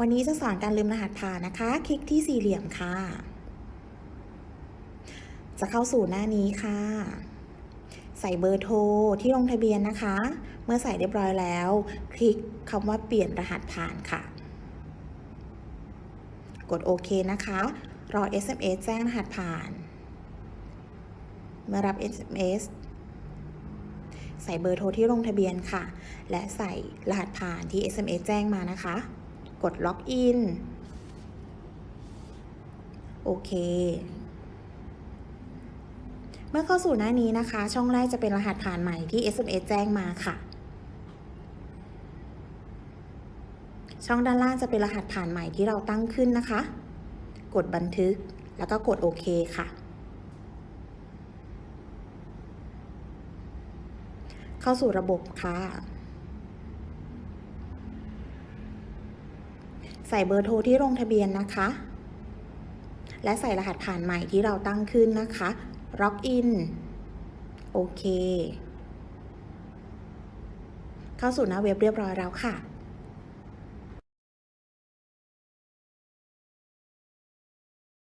วันนี้จะสอนการลืมรหัสผ่านนะคะ คลิกที่สี่เหลี่ยมค่ะ จะเข้าสู่หน้านี้ค่ะ ใส่เบอร์โทรที่ลงทะเบียนนะคะ เมื่อใส่เรียบร้อยแล้ว คลิกคำว่าเปลี่ยนรหัสผ่านค่ะ กดโอเคนะคะ รอ SMS แจ้งรหัสผ่าน เมื่อรับ SMS ใส่เบอร์โทรที่ลงทะเบียนค่ะ และใส่รหัสผ่านที่ SMS แจ้งมานะคะ กดล็อกอิน โอเค เมื่อเข้าสู่หน้านี้นะคะ ช่องแรกจะเป็นรหัสผ่านใหม่ที่ SMS แจ้งมาค่ะ ช่องด้านล่างจะเป็นรหัสผ่านใหม่ที่เราตั้งขึ้นนะคะ กดบันทึกแล้วก็กดโอเคค่ะเข้าสู่ระบบค่ะ ใส่เบอร์โทรที่ลงทะเบียนนะคะ และใส่รหัสผ่านใหม่ที่เราตั้งขึ้นนะคะล็อกอินโอเค เข้าสู่หน้าเว็บเรียบร้อยแล้วค่ะ